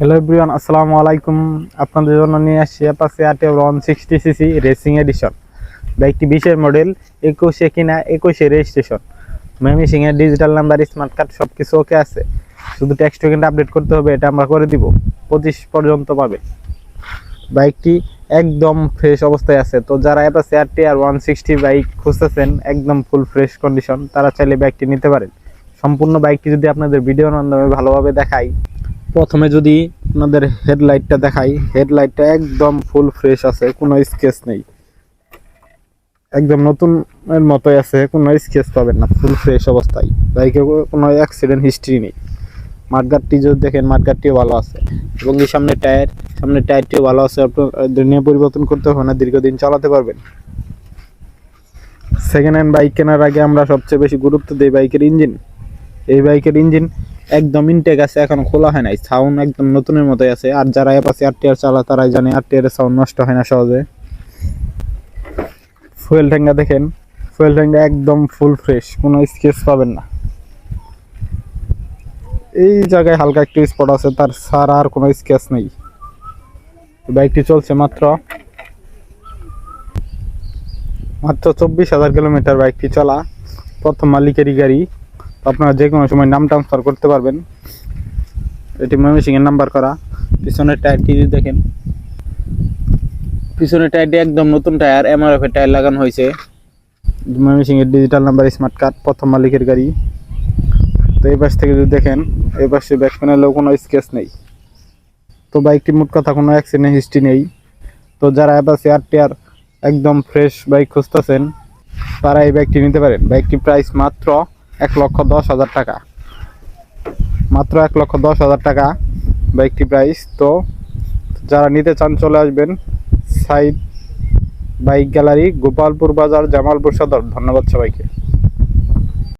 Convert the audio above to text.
Hello everyone আসসালামু আলাইকুম আপনাদের জন্য নিয়ে আসছি Apache RT one sixty CC racing edition বাইকটি বিশের মডেল একুশে কিনা, একুশে রেজিস্ট্রেশন মেমিসিং এর ডিজিটাল নাম্বার স্মার্ট কার্ড সব কিছু ওকে আছে। শুধু টেক্সট টোকেনটা আপডেট করতে হবে, এটা আমরা করে দিব। পঁচিশ পর্যন্ত পাবে। বাইকটি একদম ফ্রেশ অবস্থায় আছে। তো যারা Apache RT R one sixty bike খুঁজতেছেন, একদম ফুল ফ্রেশ কন্ডিশন তারা চাইলে বাইকটি নিতে পারেন। সম্পূর্ণ বাইকটি যদি আপনাদের ভিডিওর মাধ্যমে ভালোভাবে দেখাই প্রথমে যদি আপনাদের হেডলাইটটা দেখাই, হেডলাইটটা একদম ফুল ফ্রেশ আছে, কোনো স্কেচ নেই। একদম নতুনের মতোই আছে, কোনো স্কেচ পাবেন না ফুল ফ্রেশ অবস্থায়। বাইকে কোনো অ্যাক্সিডেন্ট হিস্ট্রি নেই। মাঠগাটটি যদি দেখেন মাঠগাটটিও ভালো আছে। এবং এই সামনে টায়ার, সামনে টায়ারটিও ভালো আছে আপনার নিয়ে পরিবর্তন করতে হবে না, দীর্ঘদিন চালাতে পারবেন। সেকেন্ড হ্যান্ড বাইক কেনার আগে আমরা সবচেয়ে বেশি গুরুত্ব দিই বাইকের ইঞ্জিন এই বাইকের ইঞ্জিন একদম ইনটেক আছে, এখন খোলা হয় নাই। সাউন্ড একদম নতুনের মতোই আছে। আর যারা এপাশে আর টিয়ার চালা তারাই জানে আর টিয়ার সাউন্ড নষ্ট হয় না সহজে। ফুয়েল ট্যাঙ্গা দেখেন ফুয়েল ট্যাঙ্গা একদম ফুল ফ্রেশ কোনো স্কেচ পাবেন না। এই জায়গায় হালকা একটু স্পট আছে, তার সারা আর কোনো স্কেচ নেই। বাইকটি চলছে মাত্র মাত্র চব্বিশ হাজার কিলোমিটার বাইকটি চলা। প্রথম মালিকেরই গাড়ি। আপনারা যে কোনো সময় নাম ট্রান্সফার করতে পারবেন। এটি ময়মনসিংহের নাম্বার করা। পিছনের টায়ারটি দেখেন। পিছনের টায়ারটি একদম নতুন টায়ার এমআরএফ এর টায়ার লাগানো হয়েছে। ময়মনসিংহের ডিজিটাল নাম্বার স্মার্ট কার্ড প্রথম মালিকের গাড়ি। তো এই পাশ থেকে যদি দেখেন, এই পাশে ব্যাক প্যানেলেও কোনো স্কেচ নেই। তো বাইকটি মোট কথা কোনো অ্যাক্সিডেন্ট হিস্ট্রি নেই। তো যারা অ্যাপাসি আর টিয়ার একদম ফ্রেশ বাইক খুঁজতেছেন, তারা এই বাইকটি নিতে পারেন। বাইকটি প্রাইস মাত্র এক লক্ষ দশ হাজার টাকা। মাত্র এক লক্ষ দশ হাজার টাকা বাইকটি প্রাইস তো যারা নিতে চান চলে আসবেন সাইড বাইক গ্যালারি, গোপালপুর বাজার, জামালপুর সদর। ধন্যবাদ সবাইকে।